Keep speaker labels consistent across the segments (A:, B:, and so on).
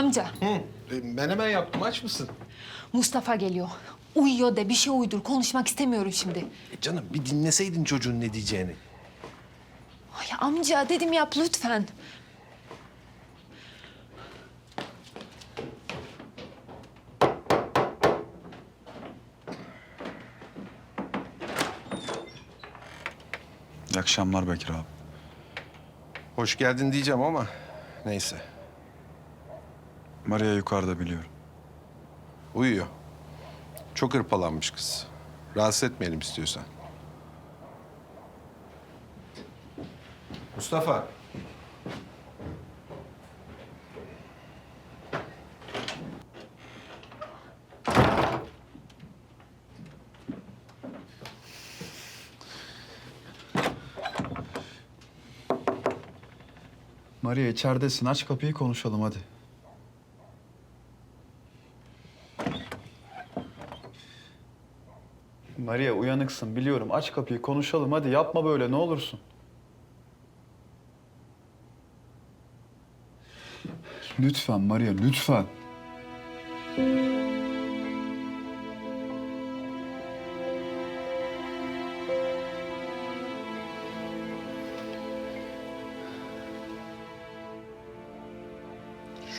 A: Amca,
B: Hı. E, ben hemen yaptım. Aç mısın?
A: Mustafa geliyor. Uyuyor de bir şey uydur. Konuşmak istemiyorum şimdi.
B: E canım bir dinleseydin çocuğun ne diyeceğini.
A: Ay amca dedim yap lütfen.
C: İyi akşamlar Bekir abi.
B: Hoş geldin diyeceğim ama neyse.
C: Maria yukarıda biliyorum.
B: Uyuyor. Çok hırpalanmış kız. Rahatsız etmeyelim istiyorsan. Mustafa.
C: Maria içeridesin. Aç kapıyı konuşalım hadi. Maria uyanıksın biliyorum. Aç kapıyı konuşalım hadi. Yapma böyle ne olursun. Lütfen Maria lütfen.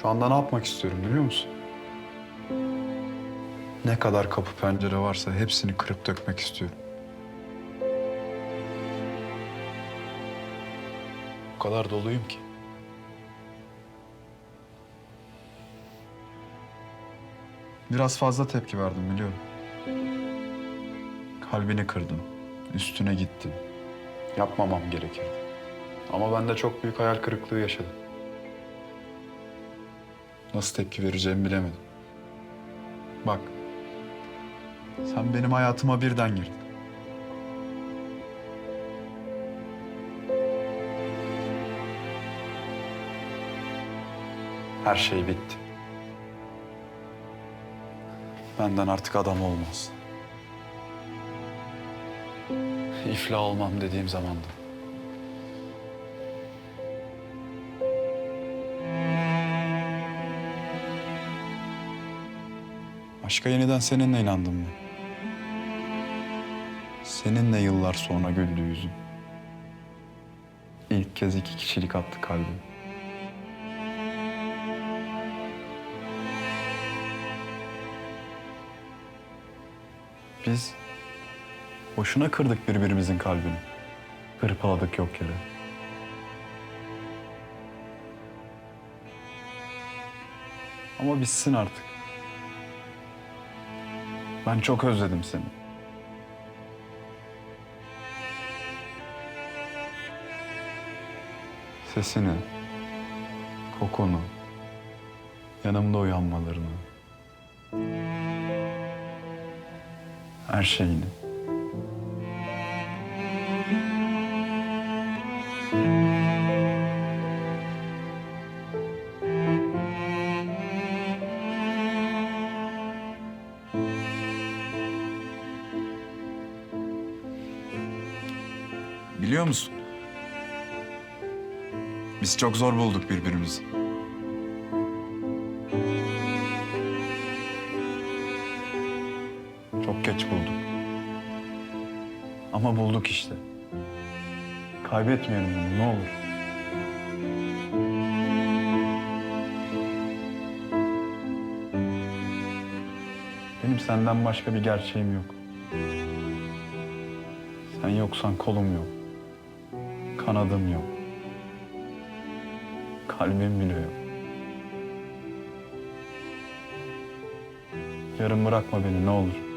C: Şu anda ne yapmak istiyorum biliyor musun? Ne kadar kapı pencere varsa hepsini kırıp dökmek istiyorum. O kadar doluyum ki. Biraz fazla tepki verdim biliyorum. Kalbini kırdım. Üstüne gittim. Yapmamam gerekirdi. Ama ben de çok büyük hayal kırıklığı yaşadım. Nasıl tepki vereceğimi bilemedim. Bak. Sen benim hayatıma birden girdin. Her şey bitti. Benden artık adam olmaz. İflah olmam dediğim zamanda. Aşka yeniden seninle inandım ben. Seninle yıllar sonra güldü yüzüm. İlk kez iki kişilik attı kalbim. Biz boşuna kırdık birbirimizin kalbini. Hırpaladık yok yere. Ama bitsin artık. Ben çok özledim seni. Sesini, kokunu, yanımda uyanmalarını. Her şeyini. Biliyor musun? Biz çok zor bulduk birbirimizi. Çok geç bulduk. Ama bulduk işte. Kaybetmeyelim bunu ne olur. Benim senden başka bir gerçeğim yok. Sen yoksan kolum yok. Kanadım yok. Kalbim bile yok. Yarın bırakma beni ne olur.